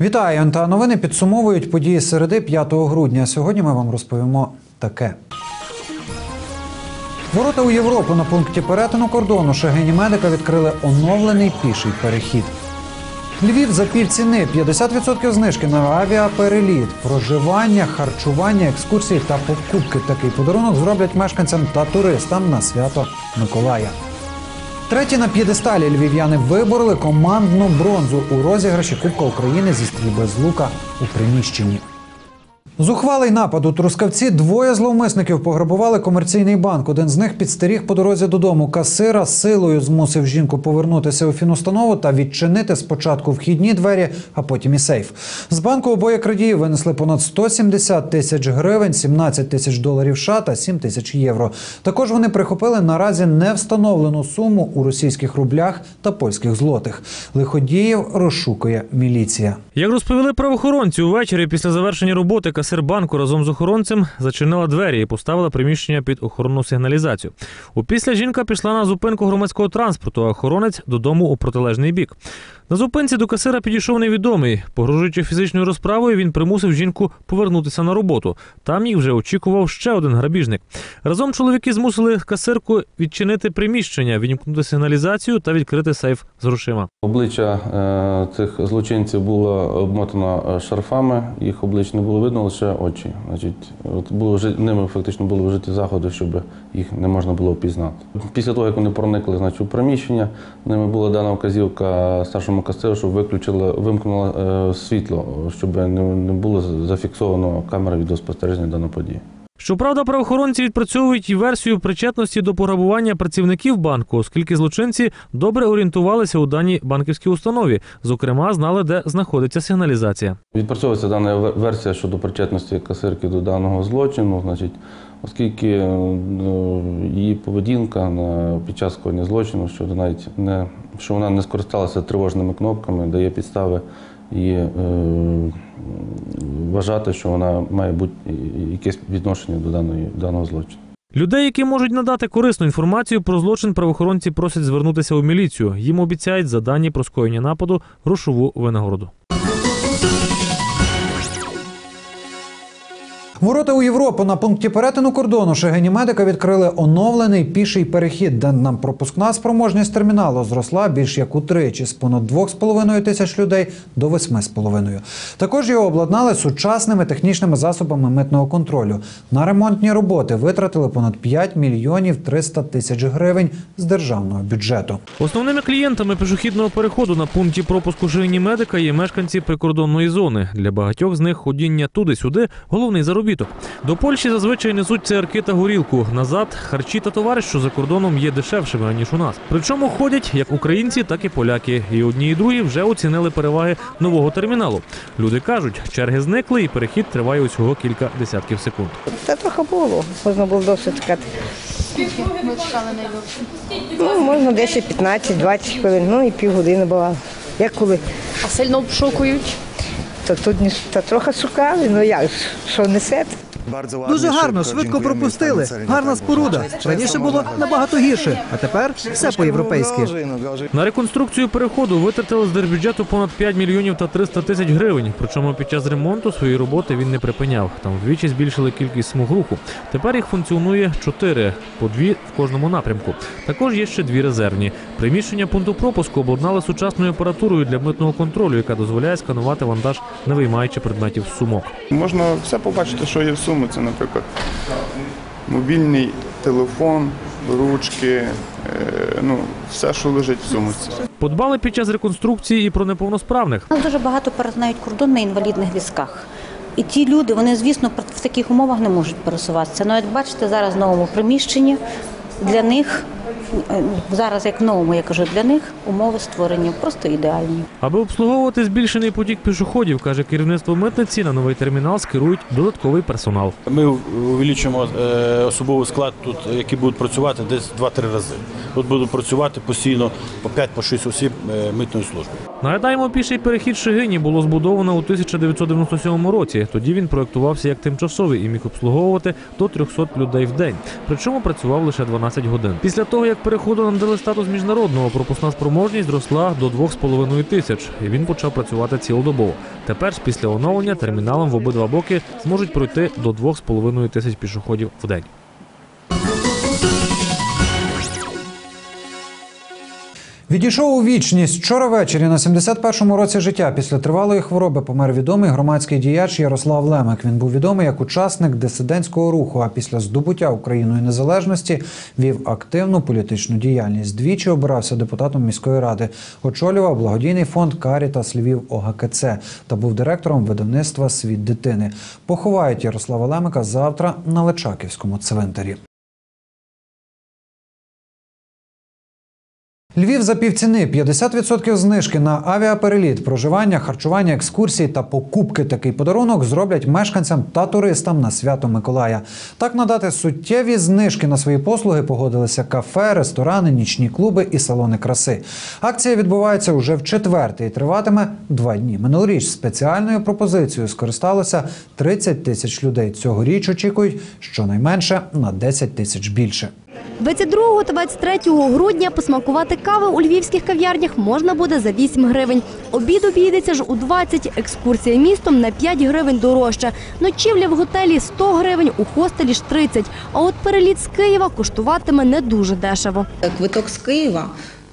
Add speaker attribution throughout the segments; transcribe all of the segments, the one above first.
Speaker 1: Вітаю, НТА новини підсумовують події середи 5 грудня. Сьогодні ми вам розповімо таке. Ворота у Європу на пункті перетину кордону Шегині медика відкрили оновлений піший перехід. Львів за півціни 50% знижки на авіапереліт, проживання, харчування, екскурсії та покупки. Такий подарунок зроблять мешканцям та туристам на свято Миколая. Треті на п'єдесталі львів'яни вибороли командну бронзу у розіграші Кубка України зі стрільби з лука у приміщенні. Зухвалий напад у Трускавці двоє зловмисників пограбували комерційний банк. Один з них підстеріг по дорозі додому касира, силою змусив жінку повернутися у фінустанову та відчинити спочатку вхідні двері, а потім і сейф. З банку обоє крадії винесли понад 170 тисяч гривень, 17 тисяч доларів США та 7 тисяч євро. Також вони прихопили наразі невстановлену суму у російських рублях та польських злотих. Лиходіїв розшукує міліція.
Speaker 2: Як розповіли правоохоронці, увечері після завершення роботи касир банку разом з охоронцем зачинила двері і поставила приміщення під охоронну сигналізацію. Опісля жінка пішла на зупинку громадського транспорту, а охоронець додому у протилежний бік. На зупинці до касира підійшов невідомий. Погрожуючи фізичною розправою, він примусив жінку повернутися на роботу. Там їх вже очікував ще один грабіжник. Разом чоловіки змусили касирку відчинити приміщення, відімкнути сигналізацію та відкрити сейф з грошима.
Speaker 3: Обличчя е, цих злочинців було обмотано е, шарфами, їх облич не було видно, лише очі. Значить, от було вже ними фактично були вжиті заходи, щоб їх не можна було впізнати. Після того, як вони проникли значить, у приміщення, ними була дана вказівка старшому касиру, щоб виключили, вимкнуло е, світло, щоб не було зафіксовано камера відеоспостереження даної події.
Speaker 2: Щоправда, правоохоронці відпрацьовують і версію причетності до пограбування працівників банку, оскільки злочинці добре орієнтувалися у даній банківській установі. Зокрема, знали, де знаходиться сигналізація.
Speaker 3: Відпрацьовується дана версія щодо причетності касирки до даного злочину, значить, оскільки е, її поведінка під час скоєння злочину, що навіть не, що вона не скористалася тривожними кнопками, дає підстави її е, вважати, що вона має бути якесь відношення до даної, даного злочину.
Speaker 2: Людей, які можуть надати корисну інформацію про злочин, правоохоронці просять звернутися у міліцію. Їм обіцяють за дані про скоєння нападу грошову винагороду.
Speaker 1: Ворота у Європу на пункті перетину кордону Шегині медика відкрили оновлений піший перехід, де нам пропускна спроможність терміналу зросла більш як утричі з понад 2,5 тисяч людей до 8,5. Також його обладнали сучасними технічними засобами митного контролю. На ремонтні роботи витратили понад 5 мільйонів 300 тисяч гривень з державного бюджету.
Speaker 2: Основними клієнтами пішохідного переходу на пункті пропуску Жині медика є мешканці прикордонної зони. Для багатьох з них ходіння туди-сюди головний заробіток. До Польщі зазвичай несуть цигарки та горілку. Назад харчі та товари, що за кордоном є дешевшими аніж у нас. Причому ходять як українці, так і поляки. І одні і другі вже оцінили переваги нового терміналу. Люди кажуть, черги зникли, і перехід триває усього кілька десятків секунд.
Speaker 4: Та трохи було, можна було довше чекати. Ну, можна 10, 15, 20 хвилин, ну і півгодини була. Як коли?
Speaker 5: А сильно обшукують.
Speaker 4: То тут та трохи шукали, ну як, що несете?
Speaker 6: Дуже гарно, швидко пропустили. Гарна споруда. Раніше було набагато гірше, а тепер все по-європейськи.
Speaker 2: На реконструкцію переходу витратили з держбюджету понад 5 мільйонів та 300 тисяч гривень. Причому під час ремонту свої роботи він не припиняв. Там вдвічі збільшили кількість смуг руху. Тепер їх функціонує чотири, по дві в кожному напрямку. Також є ще дві резервні. Приміщення пункту пропуску обладнали сучасною апаратурою для митного контролю, яка дозволяє сканувати вантаж, не виймаючи предметів з сумок.
Speaker 7: Можна все побачити, що є в сумі. Це, наприклад, мобільний телефон, ручки, е, ну, все, що лежить в сумці.
Speaker 2: Подбали під час реконструкції і про неповносправних.
Speaker 8: У нас дуже багато перетинають кордон на інвалідних візках. І ті люди, вони, звісно, в таких умовах не можуть пересуватися. Але як бачите, зараз в новому приміщенні для них, зараз як в новому, я кажу, для них умови створені просто ідеальні.
Speaker 2: Аби обслуговувати збільшений потік пішоходів, каже керівництво митниці, на новий термінал скерують додатковий персонал.
Speaker 9: Ми увеличуємо е, особовий склад тут, які будуть працювати десь 2-3 рази. Тут будуть працювати постійно по 5-6 осіб е, митної служби.
Speaker 2: Нагадаємо, піший перехід Шигині було збудовано у 1997 році. Тоді він проєктувався як тимчасовий і міг обслуговувати до 300 людей в день. Причому працював лише 12 годин. Після того, як переходу нам дали статус міжнародного. Пропускна спроможність зросла до 2,5 тисяч, і він почав працювати цілодобово. Тепер після оновлення терміналом в обидва боки зможуть пройти до 2,5 тисяч пішоходів в день.
Speaker 1: Відійшов у вічність вчора ввечері на 71-му році життя. Після тривалої хвороби помер відомий громадський діяч Ярослав Лемик. Він був відомий як учасник дисидентського руху. А після здобуття Україною незалежності вів активну політичну діяльність. Двічі обирався депутатом міської ради. Очолював благодійний фонд Карітас Львів ОГКЦ та був директором видавництва Світ дитини. Поховають Ярослава Лемика завтра на Личаківському цвинтарі. Львів за півціни 50% знижки на авіапереліт, проживання, харчування, екскурсії та покупки. Такий подарунок зроблять мешканцям та туристам на свято Миколая. Так надати суттєві знижки на свої послуги погодилися кафе, ресторани, нічні клуби і салони краси. Акція відбувається уже в четвертий і триватиме два дні. Минулоріч спеціальною пропозицією скористалося 30 тисяч людей. Цьогоріч очікують щонайменше на 10 тисяч більше.
Speaker 10: 22 та 23 грудня посмакувати кави у львівських кав'ярнях можна буде за 8 гривень. Обід обійдеться ж у 20, екскурсія містом на 5 гривень дорожче. Ночівля в готелі 100 гривень, у хостелі ж 30. А от переліт з Києва коштуватиме не дуже дешево.
Speaker 11: Квиток з Києва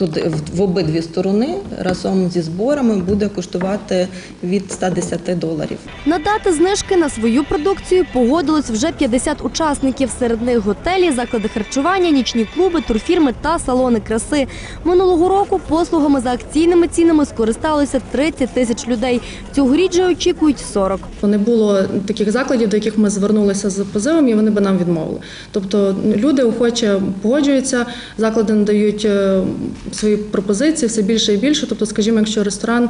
Speaker 11: тут в- в обидві сторони разом зі зборами буде коштувати від 110 доларів.
Speaker 10: Надати знижки на свою продукцію погодилось вже 50 учасників. Серед них готелі, заклади харчування, нічні клуби, турфірми та салони краси. Минулого року послугами за акційними цінами скористалося 30 тисяч людей. Цьогоріч же очікують 40.
Speaker 12: Не було таких закладів, до яких ми звернулися з позивом, і вони би нам відмовили. Тобто люди охоче погоджуються, заклади надають е, свої пропозиції все більше і більше. Тобто, скажімо, якщо ресторан,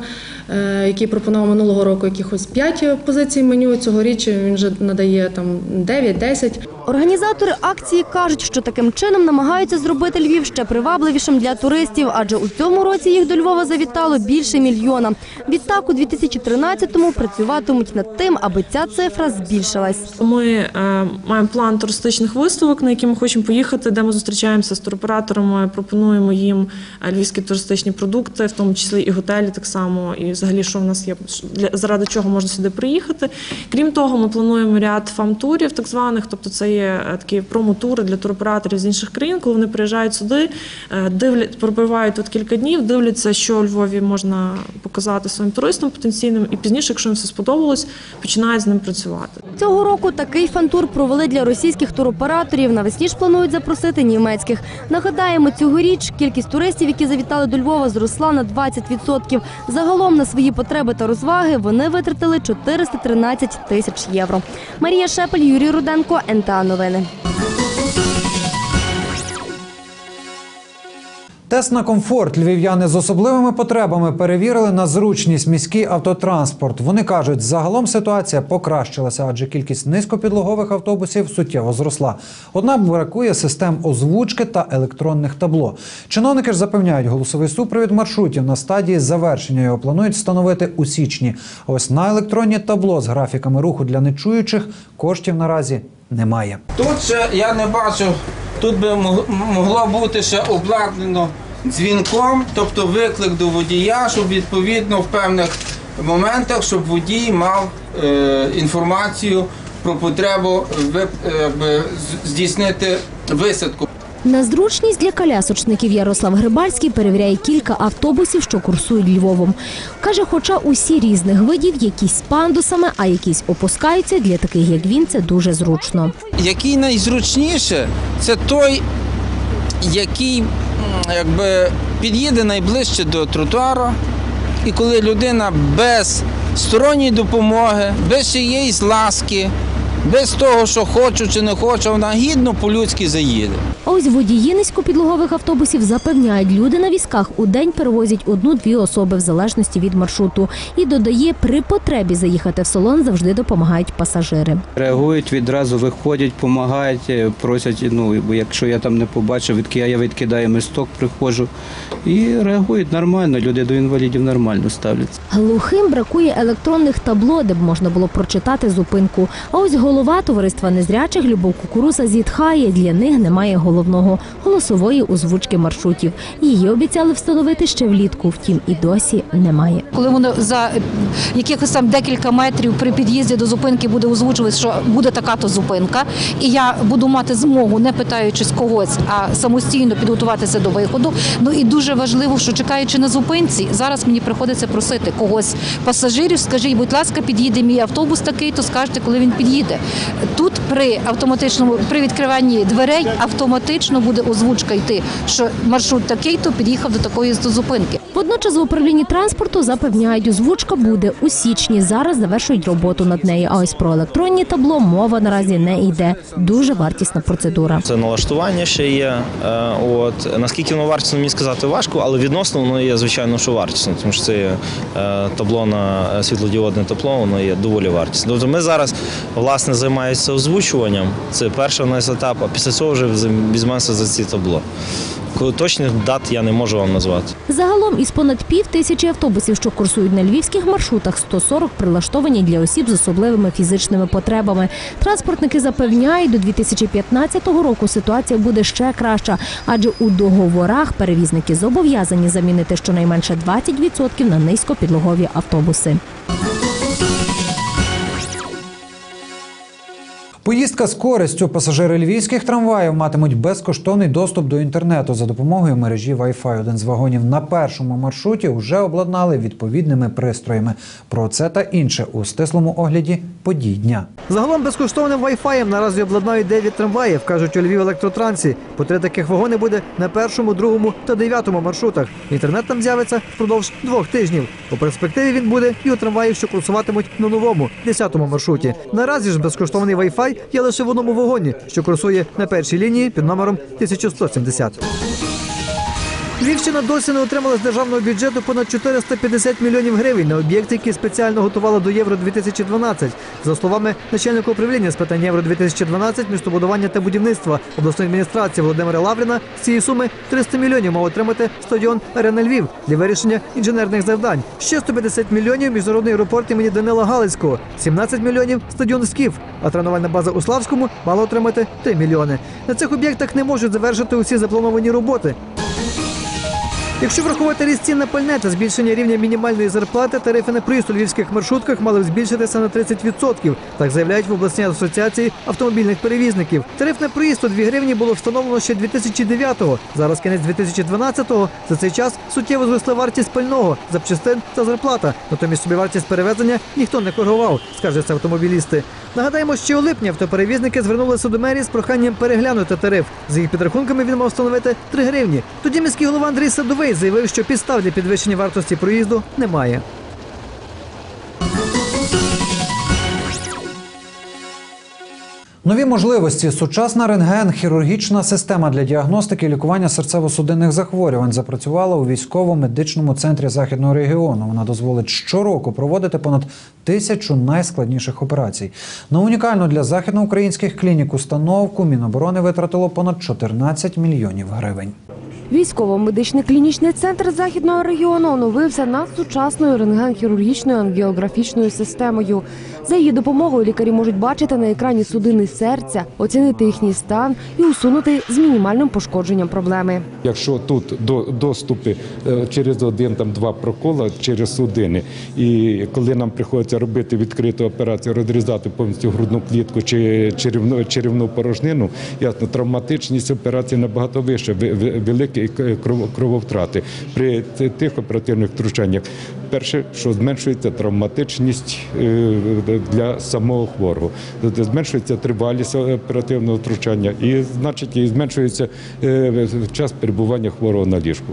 Speaker 12: е, який пропонував минулого року якихось 5 позицій меню, цьогоріч він вже надає там 9-10.
Speaker 10: Організатори акції кажуть, що таким чином намагаються зробити Львів ще привабливішим для туристів, адже у цьому році їх до Львова завітало більше мільйона. Відтак у 2013-му працюватимуть над тим, аби ця цифра збільшилась.
Speaker 13: Ми е, маємо план туристичних виставок, на які ми хочемо поїхати, де ми зустрічаємося з туроператорами, пропонуємо їм е, львівські туристичні продукти, в тому числі і готелі так само, і взагалі, що в нас є заради чого можна сюди приїхати. Крім того, ми плануємо ряд фам-турів, так званих, тобто це є е, такі промо-тури для туроператорів з інших країн, коли вони приїжджають сюди, е, дивлять, пробивають тут кілька днів, дивляться, що у Львові можна показати своїм туристам потенційним, і пізніше, якщо їм все сподобалось, починають з ним працювати.
Speaker 10: Цього року такий фантур провели для російських туроператорів. Навесні ж планують запросити німецьких. Нагадаємо, цьогоріч кількість туристів, які завітали до Львова, зросла на 20%. Загалом на свої потреби та розваги вони витратили 413 тисяч євро. Марія Шепель, Юрій Руденко, НТА Новини.
Speaker 1: Тест на комфорт львів'яни з особливими потребами перевірили на зручність міський автотранспорт. Вони кажуть, загалом ситуація покращилася, адже кількість низькопідлогових автобусів суттєво зросла. Однак бракує систем озвучки та електронних табло. Чиновники ж запевняють, голосовий супровід маршрутів на стадії завершення його планують встановити у січні. Ось на електронні табло з графіками руху для нечуючих коштів наразі немає.
Speaker 14: Тут ще я не бачу, тут би мог- могло бути ще обладнано дзвінком, тобто виклик до водія, щоб відповідно в певних моментах, щоб водій мав е, інформацію про потребу ви- е, здійснити висадку.
Speaker 10: На зручність для колясочників Ярослав Грибальський перевіряє кілька автобусів, що курсують Львовом. Каже, хоча усі різних видів, якісь з пандусами, а якісь опускаються, для таких як він це дуже зручно.
Speaker 14: Який найзручніше, це той, який якби, під'їде найближче до тротуару, і коли людина без сторонньої допомоги, без чиєїсь ласки, без того, що хочу чи не хочу, вона гідно по-людськи заїде.
Speaker 10: А ось водії низькопідлогових автобусів запевняють, люди на візках у день перевозять одну-дві особи в залежності від маршруту. І додає, при потребі заїхати в салон завжди допомагають пасажири.
Speaker 15: Реагують відразу, виходять, допомагають, е, просять. Ну бо якщо я там не побачив, відки я відкидаю мисток, приходжу і реагують нормально. Люди до інвалідів нормально ставляться.
Speaker 10: Глухим бракує електронних табло, де б можна було прочитати зупинку. А ось Голова товариства незрячих Любов Кукуруса зітхає. Для них немає головного голосової озвучки маршрутів. Її обіцяли встановити ще влітку. Втім, і досі немає.
Speaker 5: Коли воно за якихось там декілька метрів при під'їзді до зупинки буде озвучувати, що буде така-то зупинка, і я буду мати змогу, не питаючись когось, а самостійно підготуватися до виходу. Ну і дуже важливо, що чекаючи на зупинці, зараз мені приходиться просити когось пасажирів. Скажіть, будь ласка, під'їде мій автобус такий, то скажете, коли він під'їде. Тут при автоматичному при відкриванні дверей автоматично буде озвучка йти, що маршрут такий, то під'їхав до такої зупинки.
Speaker 10: Водночас в управлінні транспорту запевняють, озвучка буде у січні. Зараз завершують роботу над нею. А ось про електронні табло мова наразі не йде. Дуже вартісна процедура.
Speaker 16: Це налаштування ще є. Е, От наскільки воно вартісно, мені сказати важко, але відносно воно є звичайно, що вартісно, тому що це є е, табло на е, світлодіодне тепло, воно є доволі вартісне. Тобто ми зараз власне займаємося озвучуванням. Це перший у нас етап, а після цього вже візьмемося за ці табло. Точних дат я не можу вам назвати.
Speaker 10: Загалом із понад пів тисячі автобусів, що курсують на львівських маршрутах, 140 прилаштовані для осіб з особливими фізичними потребами. Транспортники запевняють, до 2015 року ситуація буде ще краща, адже у договорах перевізники зобов'язані замінити щонайменше 20% на низькопідлогові автобуси.
Speaker 1: Поїздка з користю пасажири львівських трамваїв матимуть безкоштовний доступ до інтернету за допомогою мережі Wi-Fi. Один з вагонів на першому маршруті вже обладнали відповідними пристроями. Про це та інше у стислому огляді подій дня.
Speaker 6: Загалом безкоштовним Wi-Fi наразі обладнають 9 трамваїв, кажуть у Львів електротрансі. По три таких вагони буде на першому, другому та дев'ятому маршрутах. Інтернет там з'явиться впродовж двох тижнів. У перспективі він буде і у трамваїв, що курсуватимуть на новому, десятому маршруті. Наразі ж безкоштовний Wi-Fi є лише в одному вагоні, що курсує на першій лінії під номером 1170. Львівщина досі не отримала з державного бюджету понад 450 мільйонів гривень на об'єкти, які спеціально готувала до Євро 2012 За словами начальника управління з питань Євро 2012 містобудування та будівництва обласної адміністрації Володимира Лавріна з цієї суми 300 мільйонів мав отримати стадіон Арена Львів для вирішення інженерних завдань. Ще 150 мільйонів міжнародний аеропорт імені Данила Галицького, 17 мільйонів стадіон Скіф. А тренувальна база у Славському мала отримати 3 мільйони. На цих об'єктах не можуть завершити усі заплановані роботи. Якщо врахувати ріст цін на пальне та збільшення рівня мінімальної зарплати, тарифи на проїзд у львівських маршрутках мали б збільшитися на 30%. Так заявляють в обласній асоціації автомобільних перевізників. Тариф на проїзд у 2 гривні було встановлено ще 2009-го. Зараз кінець 2012-го. За цей час суттєво зросла вартість пального, запчастин та зарплата. Натомість собівартість перевезення ніхто не коригував, скаржаться автомобілісти. Нагадаємо, що у липні автоперевізники звернулися до мерії з проханням переглянути тариф. За їх підрахунками він мав встановити 3 гривні. Тоді міський голова Андрій Садовий заявив, що підстав для підвищення вартості проїзду немає.
Speaker 1: Нові можливості, сучасна рентген, хірургічна система для діагностики і лікування серцево-судинних захворювань запрацювала у військово-медичному центрі західного регіону. Вона дозволить щороку проводити понад тисячу найскладніших операцій. На унікальну для західноукраїнських клінік установку Міноборони витратило понад 14 мільйонів гривень.
Speaker 10: Військово-медичний клінічний центр західного регіону оновився над сучасною рентген-хірургічною ангіографічною системою. За її допомогою лікарі можуть бачити на екрані судини серця, оцінити їхній стан і усунути з мінімальним пошкодженням проблеми.
Speaker 17: Якщо тут до доступи е, через один там два прокола через судини, і коли нам приходиться робити відкриту операцію, розрізати повністю грудну клітку чи черевну, черевну порожнину, ясно, травматичність операції набагато вища, ви- ви- великі кров- крововтрати при тих оперативних втручаннях. Перше, що зменшується травматичність е, для самого хворого, зменшується тривалість оперативного втручання і значить і зменшується е, час перебування хворого на ліжку.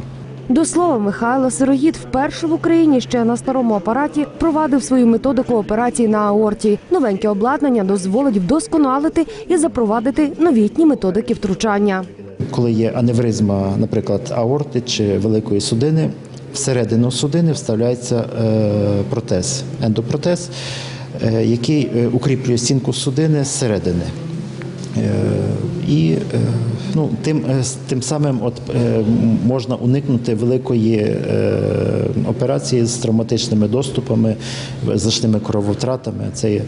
Speaker 10: До слова, Михайло Сироїд вперше в Україні ще на старому апараті провадив свою методику операції на аорті. Новеньке обладнання дозволить вдосконалити і запровадити новітні методики втручання.
Speaker 18: коли є аневризма, наприклад, аорти чи великої судини, всередину судини вставляється е, протез, ендопротез, який е, укріплює стінку судини зсередини. Е, І е, ну, тим, е, тим самим от, е, можна уникнути великої е, операції з травматичними доступами, значними крововтратами. Це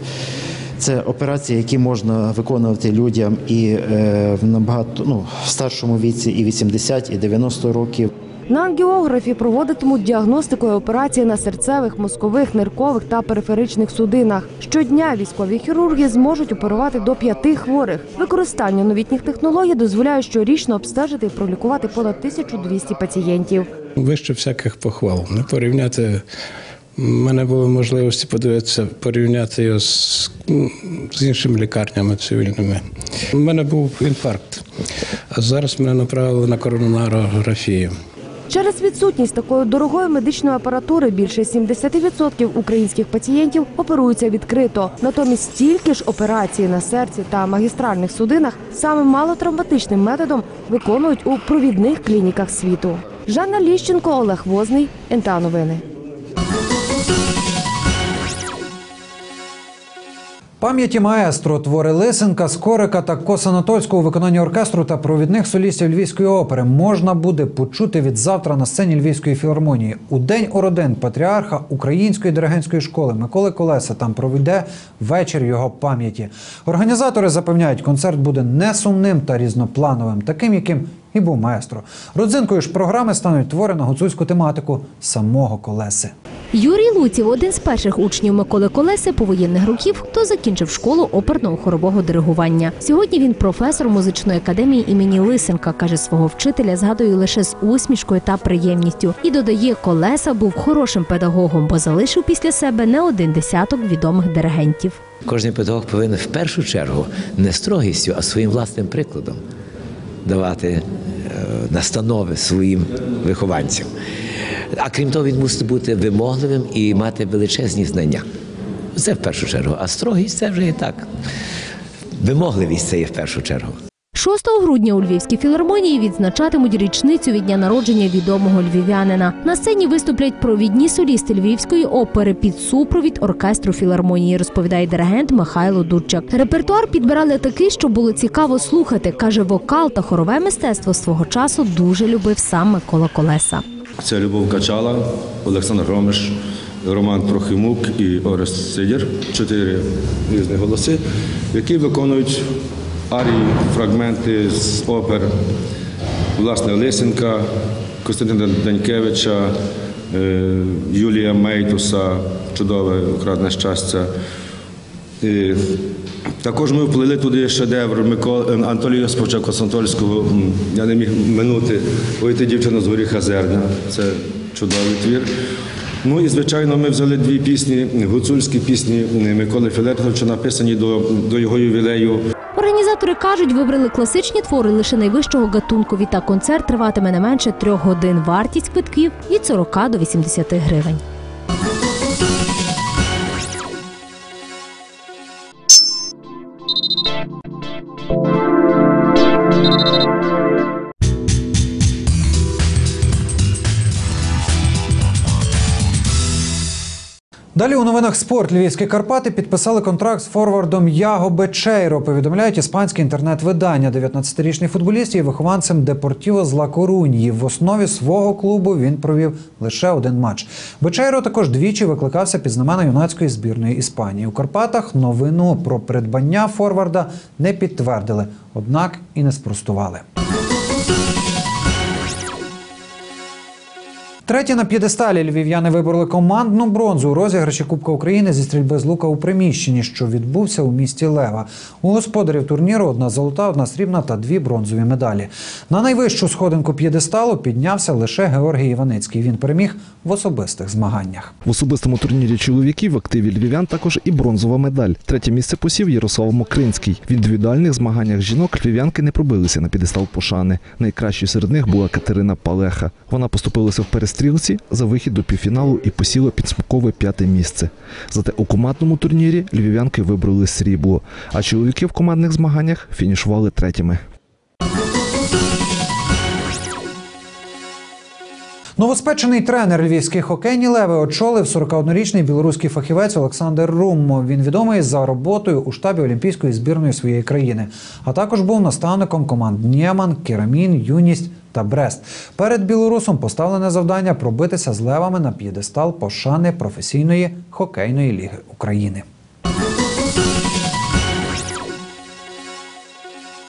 Speaker 18: Це операції, які можна виконувати людям і е, в набагато ну, в старшому віці, і 80, і 90 років.
Speaker 10: На ангіографі проводитимуть діагностику і операції на серцевих, мозкових, ниркових та периферичних судинах. Щодня військові хірурги зможуть оперувати до п'яти хворих. Використання новітніх технологій дозволяє щорічно обстежити і пролікувати понад 1200 пацієнтів.
Speaker 19: Вище всяких похвал. Не порівняти. У мене були можливості подивитися, порівняти його з, з іншими лікарнями цивільними. У мене був інфаркт, а зараз мене направили на коронарографію.
Speaker 10: Через відсутність такої дорогої медичної апаратури більше 70% українських пацієнтів оперуються відкрито. Натомість стільки ж операцій на серці та магістральних судинах саме малотравматичним методом виконують у провідних клініках світу. Жанна Ліщенко, Олег Возний, НТА Новини.
Speaker 1: Пам'яті маестро, твори Лисенка, Скорика та Косанатольського у виконанні оркестру та провідних солістів Львівської опери можна буде почути від завтра на сцені Львівської філармонії. У день ородин патріарха Української диригентської школи Миколи Колеса там проведе вечір його пам'яті. Організатори запевняють, концерт буде не сумним та різноплановим, таким, яким і був маестро. Родзинкою ж програми стануть твори на гуцульську тематику самого Колеси.
Speaker 20: Юрій Луців один з перших учнів Миколи Колеси повоєнних років, хто закінчив школу оперного хорового диригування. Сьогодні він професор музичної академії імені Лисенка. каже свого вчителя, згадує лише з усмішкою та приємністю. І додає, Колеса був хорошим педагогом, бо залишив після себе не один десяток відомих диригентів.
Speaker 21: Кожен педагог повинен в першу чергу не строгістю, а своїм власним прикладом давати е, настанови своїм вихованцям. А крім того, він мусить бути вимогливим і мати величезні знання. Це в першу чергу. А строгість це вже і так. Вимогливість це є в першу чергу.
Speaker 20: 6 грудня у Львівській філармонії відзначатимуть річницю від дня народження відомого львів'янина. На сцені виступлять провідні солісти львівської опери під супровід оркестру філармонії, розповідає диригент Михайло Дудчак. Репертуар підбирали такий, що було цікаво слухати. каже, вокал та хорове мистецтво свого часу дуже любив сам Микола Колеса.
Speaker 22: Це Любов Качала, Олександр Ромиш, Роман Трохимук і Орест Сидір. Чотири різні голоси, які виконують арії, фрагменти з опер власне Лисенка, Костянтина Данькевича, е, Юлія Мейтуса, чудове украдне щастя. Також ми вплили туди шедевр Миколи Антолія Спочака Сантольського. Я не міг минути ой ти дівчина з горіха зерня. Це чудовий твір. Ну і звичайно, ми взяли дві пісні, гуцульські пісні Миколи Філетовича, написані до, до його ювілею.
Speaker 20: Організатори кажуть, вибрали класичні твори лише найвищого гатунку. Відтак концерт триватиме не менше трьох годин. Вартість квитків від 40 до 80 гривень.
Speaker 1: Далі у новинах спорт Львівські Карпати підписали контракт з форвардом Яго Бечейро. Повідомляють іспанські інтернет-видання. 19-річний футболіст є вихованцем Депортіво з Ла Коруньї. В основі свого клубу він провів лише один матч. Бечейро також двічі викликався під знамена юнацької збірної Іспанії. У Карпатах новину про придбання форварда не підтвердили, однак і не спростували. Треті на п'єдесталі львів'яни вибороли командну бронзу у розіграші Кубка України зі стрільби з лука у приміщенні, що відбувся у місті Лева. У господарів турніру одна золота, одна срібна та дві бронзові медалі. На найвищу сходинку п'єдесталу піднявся лише Георгій Іваницький. Він переміг в особистих змаганнях.
Speaker 23: В особистому турнірі чоловіків в активі львів'ян також і бронзова медаль. Третє місце посів Ярослав Мокринський. В індивідуальних змаганнях жінок львів'янки не пробилися на підестал пошани. Найкращою серед них була Катерина Палеха. Вона поступилася в перестрілці за вихід до півфіналу і посіла підсумкове п'яте місце. Зате у командному турнірі львів'янки вибрали срібло, а чоловіки в командних змаганнях фінішували третіми.
Speaker 1: Новоспечений тренер львівських хокейні леви очолив 41-річний білоруський фахівець Олександр Руммо. Він відомий за роботою у штабі Олімпійської збірної своєї країни, а також був наставником команд Нєман, Керамін, Юність та Брест. Перед білорусом поставлене завдання пробитися з левами на п'єдестал пошани професійної хокейної ліги України.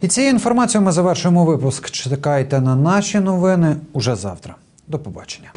Speaker 1: І цією інформацією ми завершуємо випуск. Чекайте на наші новини уже завтра. До побачення.